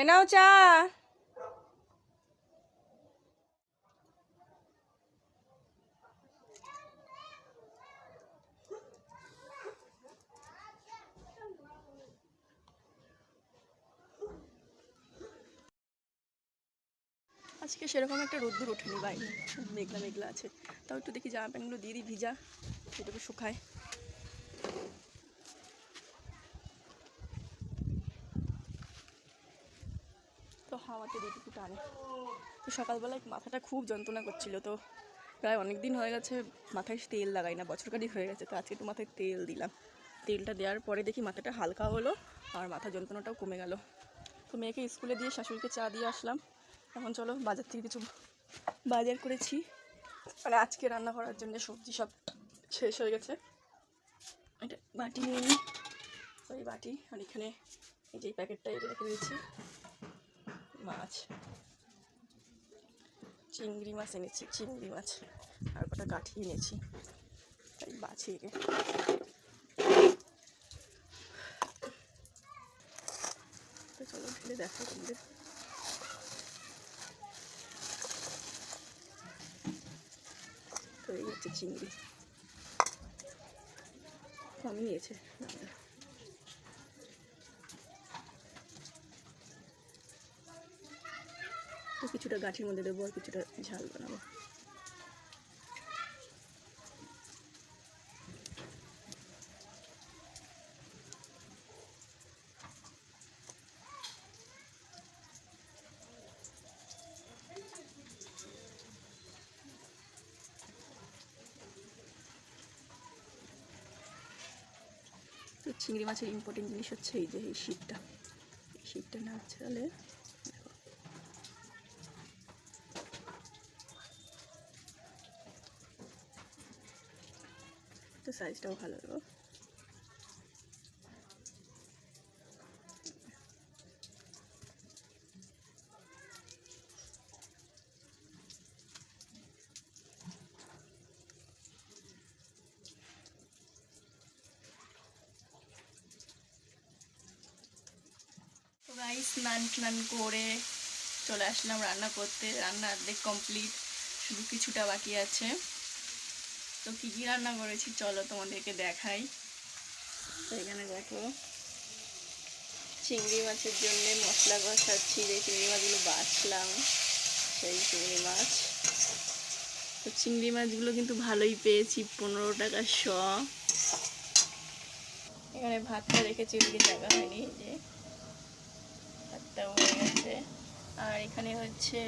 এ নাও চা। আজকে সেরকম একটা রোদ্দুর ওঠেনি বাইরে মেঘলা মেঘলা আছে। তাও একটু দেখি জামা প্যান্টগুলো দিয়ে দিই, ভিজা। সেটুকু শুকায়। হাওয়াতে যেটুকু টানে তো সকালবেলায় মাথাটা খুব যন্ত্রণা করছিল, তো প্রায় অনেক দিন হয়ে গেছে মাথায় তেল লাগাই না বছর কাটি হয়ে গেছে, তো আজকে একটু মাথায় তেল দিলাম। তেলটা দেওয়ার পরে দেখি মাথাটা হালকা হলো আর মাথা যন্ত্রণাটাও কমে গেল। তো মেয়েকে স্কুলে দিয়ে শাশুড়িকে চা দিয়ে আসলাম। এখন চলো বাজার থেকে কিছু বাজার করেছি। মানে আজকে রান্না করার জন্য সবজি সব শেষ হয়ে গেছে। এটা বাটি নিয়ে নিই। বাটি, আর এখানে এই যে প্যাকেটটা এটা রেখে দিয়েছি। মাছ। চিংড়ি মাছ এনেছি, চিংড়ি মাছ। আর কটা কাঠি এনেছি। তাই বাছি তো চলো দেখো চিংড়ি তো এই হচ্ছে চিংড়ি। কমই নিয়েছে দামটা। তো কিছুটা গাঠির মধ্যে দেবো আর কিছুটা ঝাল বানাবো। তো চিংড়ি মাছের ইম্পর্টেন্ট জিনিস হচ্ছে এই যে এই শীতটা। এই শীতটা না ছাড়ালে তো সাইজটাও ভালো দেবো স্নান টান করে চলে আসলাম রান্না করতে। রান্না অর্ধেক কমপ্লিট শুধু কিছুটা বাকি আছে। তো কী কী রান্না করেছি? চলো তোমাদেরকে দেখাই। তো এখানে দেখো, চিংড়ি মাছের জন্যে মশলা কষাচ্ছি, যে চিংড়ি মাছগুলো বাছলাম, সেই চিংড়ি মাছ। তো চিংড়ি মাছগুলো কিন্তু ভালোই পেয়েছি, পনেরো টাকা শ। এখানে ভাতটা রেখেছি, ওদিকে জায়গা হয়নি যে। ভাতটাও হয়ে গেছে। আর এখানে হচ্ছে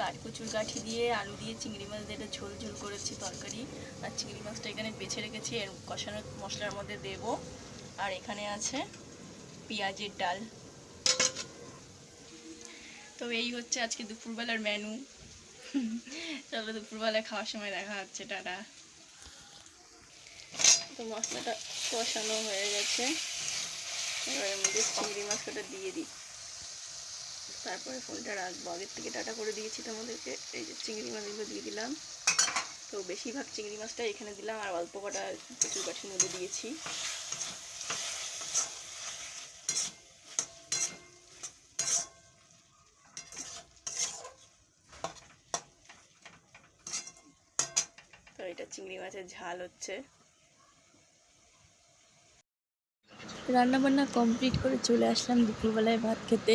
গাঠ কচুর গাঠি দিয়ে আলু দিয়ে চিংড়ি মাছ দিয়ে ঝোল ঝোল করেছি তরকারি। আর চিংড়ি মাছটা এখানে বেছে রেখেছি, এর কষানো মশলার মধ্যে দেব। আর এখানে আছে পেঁয়াজের ডাল। তো এই হচ্ছে আজকে দুপুরবেলার মেনু চলো দুপুরবেলায় খাওয়ার সময় দেখা হচ্ছে, টাটা। তো মশলাটা কষানো হয়ে গেছে। এবার মধ্যে চিংড়ি মাছ কটা দিয়ে দিই তারপরে ফোনটা রাখব। আগের থেকে টাটা করে দিয়েছি তোমাদেরকে। এই যে চিংড়ি মাছগুলো দিয়ে দিলাম। তো বেশিরভাগ চিংড়ি মাছটা এখানে দিলাম, আর অল্প কটা প্রচুর গাছের মধ্যে দিয়েছি। তো এটা চিংড়ি মাছের ঝাল হচ্ছে। রান্নাবান্না কমপ্লিট করে চলে আসলাম দুপুরবেলায় ভাত খেতে।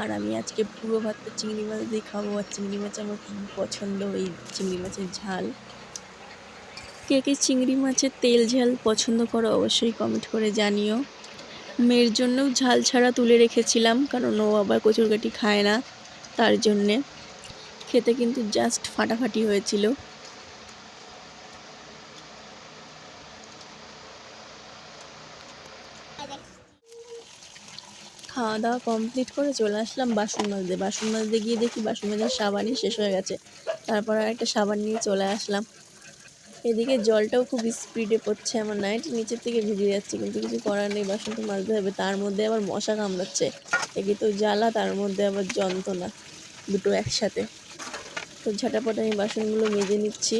আর আমি আজকে পুরো ভাতটা চিংড়ি মাছ দিয়ে খাব, আর চিংড়ি মাছ আমার খুব পছন্দ এই চিংড়ি মাছের ঝাল। কে কে চিংড়ি মাছের তেল ঝাল পছন্দ করো অবশ্যই কমেন্ট করে জানিও। মেয়ের জন্যও ঝাল ছাড়া তুলে রেখেছিলাম, কারণ ও আবার কচুরগাটি খায় না, তার জন্যে। খেতে কিন্তু জাস্ট ফাটাফাটি হয়েছিল। খাওয়া দাওয়া কমপ্লিট করে চলে আসলাম বাসন মাজতে বাসন মাজতে গিয়ে দেখি বাসন মাজার সাবানই শেষ হয়ে গেছে। তারপর আর একটা সাবান নিয়ে চলে আসলাম। এদিকে জলটাও খুব স্পিডে পড়ছে আমার নাইট নিচের থেকে ভিজে যাচ্ছে, কিন্তু কিছু করার নেই, বাসন তো মাজতে হবে। তার মধ্যে আবার মশা কামড়াচ্ছে। একে তো জ্বালা, তার মধ্যে আবার যন্ত্রণা, দুটো একসাথে। তো ঝাটাপট আমি বাসনগুলো মেজে নিচ্ছি।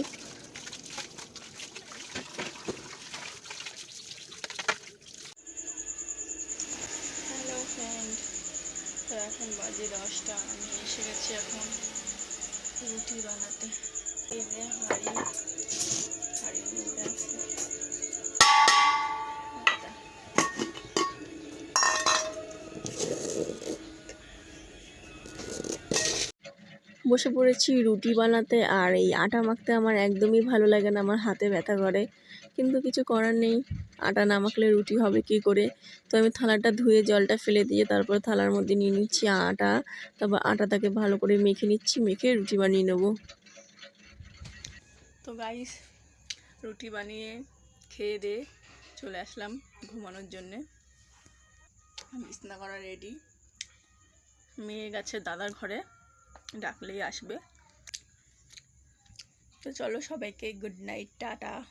তো এখন বাজে দশটা, আমি এসে গেছি এখন রুটি বানাতে। এই যে হাড়ি হাড়ি আছে। বসে পড়েছি রুটি বানাতে আর এই আটা মাখতে আমার একদমই ভালো লাগে না, আমার হাতে ব্যথা করে। কিন্তু কিছু করার নেই, আটা না মাখলে রুটি হবে কী করে? তো আমি থালাটা ধুয়ে জলটা ফেলে দিয়ে তারপর থালার মধ্যে নিয়ে নিচ্ছি আটা, তারপর আটাটাকে ভালো করে মেখে নিচ্ছি, মেখে রুটি বানিয়ে নেব। তো গাইস রুটি বানিয়ে খেয়ে দিয়ে চলে আসলাম ঘুমানোর জন্যে। বিছনা করা রেডি মেয়ে গেছে দাদার ঘরে। ডাকলেই আসবে। তো চলো সবাইকে গুড নাইট টাটা।